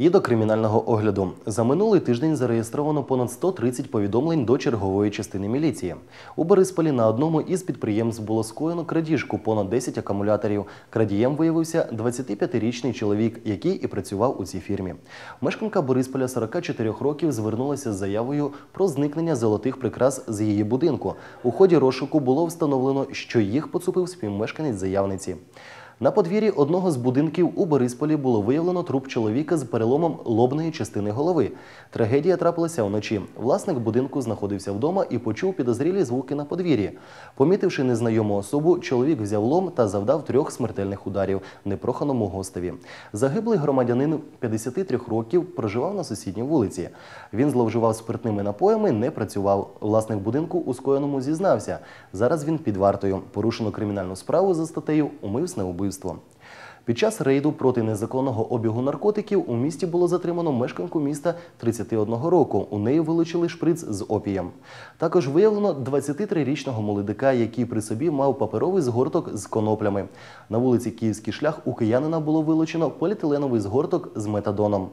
І до кримінального огляду. За минулий тиждень зареєстровано понад 130 повідомлень до чергової частини міліції. У Борисполі на одному із підприємств було скоєно крадіжку понад 10 акумуляторів. Крадієм виявився 25-річний чоловік, який і працював у цій фірмі. Мешканка Борисполя 44 років звернулася з заявою про зникнення золотих прикрас з її будинку. У ході розшуку було встановлено, що їх поцупив співмешканець заявниці. На подвір'ї одного з будинків у Борисполі було виявлено труп чоловіка з переломом лобної частини голови. Трагедія трапилася вночі. Власник будинку знаходився вдома і почув підозрілі звуки на подвір'ї. Помітивши незнайому особу, чоловік взяв лом та завдав трьох смертельних ударів непроханому гостеві. Загиблий громадянин 53 років проживав на сусідній вулиці. Він зловживав спиртними напоями, не працював. Власник будинку у скоєному зізнався. Зараз він під вартою. Порушено кримінальну справу за статтею Умисне убивство. Під час рейду проти незаконного обігу наркотиків у місті було затримано мешканку міста 31 року. У неї вилучили шприц з опієм. Також виявлено 23-річного молодика, який при собі мав паперовий згорток з коноплями. На вулиці Київський шлях у киянина було вилучено поліетиленовий згорток з метадоном.